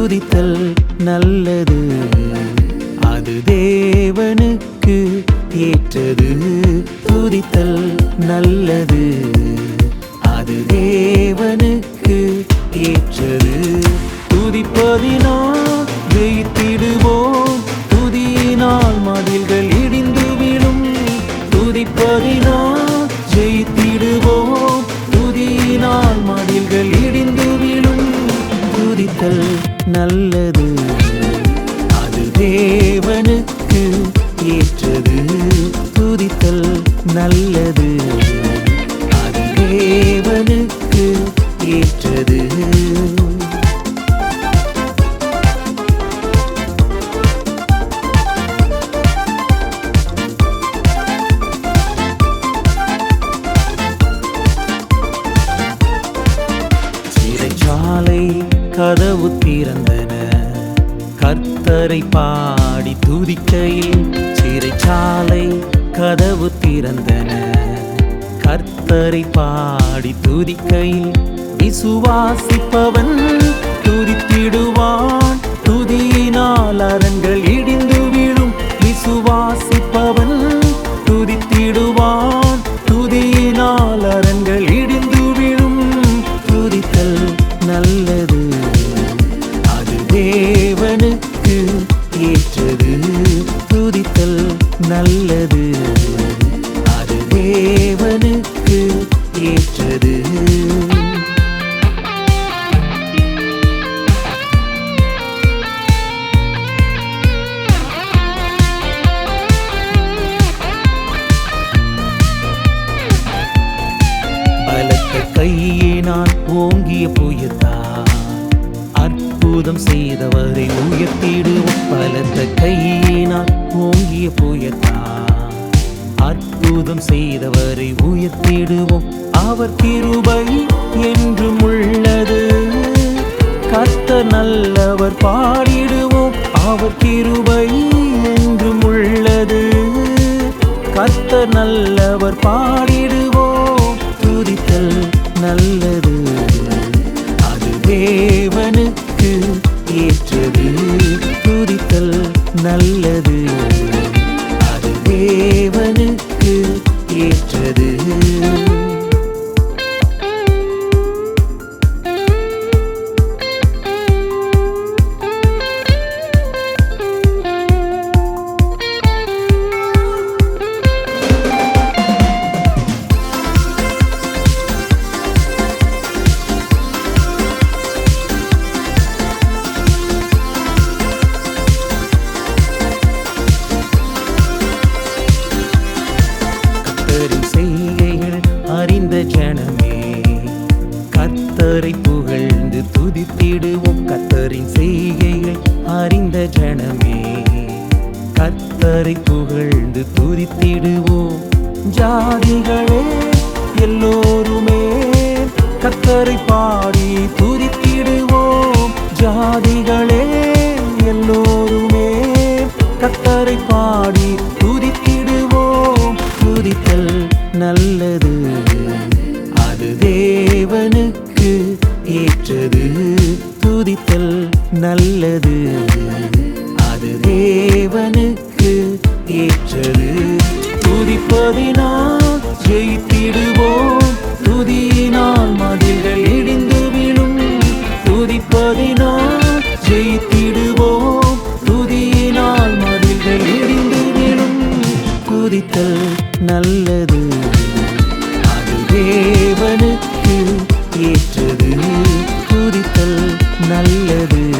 துதித்தல் நல்லது. அது தேவனுக்கு ஏற்றது. துதித்தல் நல்லது. அது தேவனுக்கு ஏற்றது. துதிப்பதினால் ஜெயித்திடுவோம். துதியினால் மதில்கள் இடிந்து விழும். துதிப்பதினோ ஜெயித்திடுவோம். துதியினால் மதில்கள் இடிந்து விழும். துதித்தல் நல்லது. அது தேவனு கதவு திறந்தன. கர்த்தரை பாடி துதிக்கையில் சிறைச்சாலை கதவு திறந்தன. கர்த்தரை பாடி துதிக்கையில் விசுவாசிப்பவன் நல்லது துதித்தல் நல்லது. அது தேவனுக்கு ஏற்றது. பலத்த கையினால் ஓங்கிய புயத்தார் அற்புதம் செய்தவரை உயர்த்திடு. பலத்த கையினால் ஓங்கிய புயத்தார் அற்புதம் செய்தவரை உயர்த்திடுவோம். அவர் கிருபை என்றும் உள்ளது. கத்த நல்லவர் பாடிடுவோம். அவர் கிருபை என்றும் உள்ளது. கத்த நல்லவர் பாடிடுவோம். துதித்தல் நல்லது. அது தேவனுக்கு ஏற்றது. துதித்தல் நல்லது. துதித்திடுவோம் கத்தரின் செய்கையை அறிந்த ஜனமே. கத்தரை புகழ்ந்து துதித்திடுவோம் ஜாதிகளே எல்லோருமே. கத்தரை பாடி துதித்திடுவோம் ஜாதி தேவனுக்கு ஏற்றது. துதிப்பதினால் ஜெயித்திடுவோம். துதியினால் மதில்கள் இடிந்து விழும். துதிப்பதினால் ஜெயித்திடுவோம். துதியினால் மதில்கள் இடிந்து விழும். துதித்தல் நல்லது. அது தேவனுக்கு ஏற்றது. துதித்தல் நல்லது.